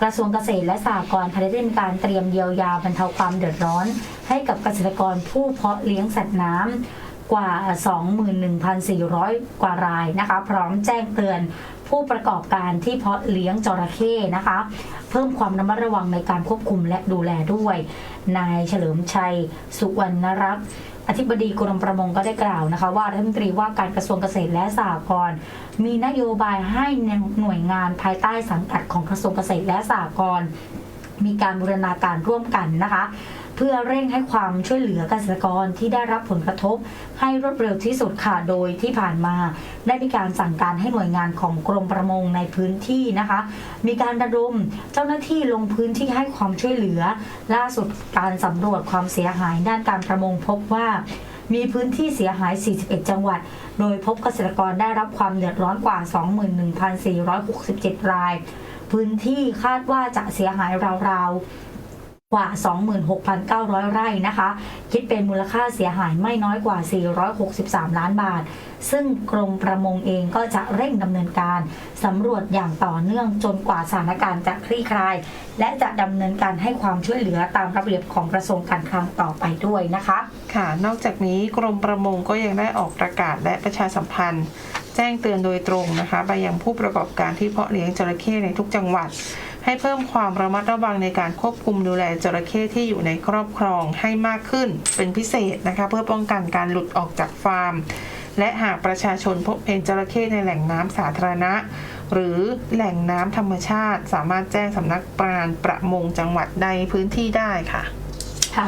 กระทรวงเกษตรและสหกรณ์ภายได้มีการเตรียมเยียวยาบรรเทาความเดือดร้อน ให้กับเกษตรกรผู้เพาะเลี้ยงสัตว์น้ำกว่า 21,400 กว่ารายนะคะ พร้อมแจ้งเตือนผู้ประกอบการที่เพาะเลี้ยงจระเข้นะคะ เพิ่มความระมัดระวังในการควบคุมและดูแลด้วย นายเฉลิมชัย สุวรรณรักษ์ อธิบดีกรมประมงก็ได้กล่าวนะคะ ว่ารัฐมนตรีว่าการกระทรวงเกษตรและสหกรณ์มีนโยบายให้หน่วยงานภายใต้สังกัดของกระทรวงเกษตรและสหกรณ์มีการบูรณาการร่วมกันนะคะ เพื่อเร่งให้ความช่วยเหลือเกษตรกรที่ได้รับผลกระทบ ให้รวดเร็วที่สุดค่ะ โดยที่ผ่านมา ได้มีการสั่งการให้หน่วยงานของกรมประมงในพื้นที่นะคะ มีการระดมเจ้าหน้าที่ลงพื้นที่ให้ความช่วยเหลือ ล่าสุดการสำรวจความเสียหายด้านการประมงพบว่ามีพื้นที่เสียหาย 41 จังหวัด โดยพบเกษตรกรได้รับความเดือดร้อนกว่า 21,467 ราย พื้นที่คาดว่าจะเสียหายราวๆ กว่า 26,900 ไร่นะคะ คิดเป็นมูลค่าเสียหายไม่น้อยกว่า 463 ล้านบาท ซึ่งกรมประมงเองก็จะเร่งดำเนินการสำรวจอย่างต่อเนื่องจนกว่าสถานการณ์จะคลี่คลาย และจะดำเนินการให้ความช่วยเหลือตามระเบียบของกระทรวงการคลังต่อไปด้วยนะคะ ค่ะ นอกจากนี้กรมประมงก็ยังได้ออกประกาศและประชาสัมพันธ์ แจ้งเตือนโดยตรงนะคะ ไปยังผู้ประกอบการที่เพาะเลี้ยงจระเข้ในทุกจังหวัด ให้เพิ่มความระมัดระวังในการควบคุมดูแลจระเข้ที่อยู่ในครอบครองให้มากขึ้นเป็นพิเศษนะคะ เพื่อป้องกันการหลุดออกจากฟาร์ม และหากประชาชนพบเห็นจระเข้ในแหล่งน้ำสาธารณะ หรือแหล่งน้ำธรรมชาติ สามารถแจ้งสำนักปราณประมงจังหวัดใดพื้นที่ได้ค่ะค่ะ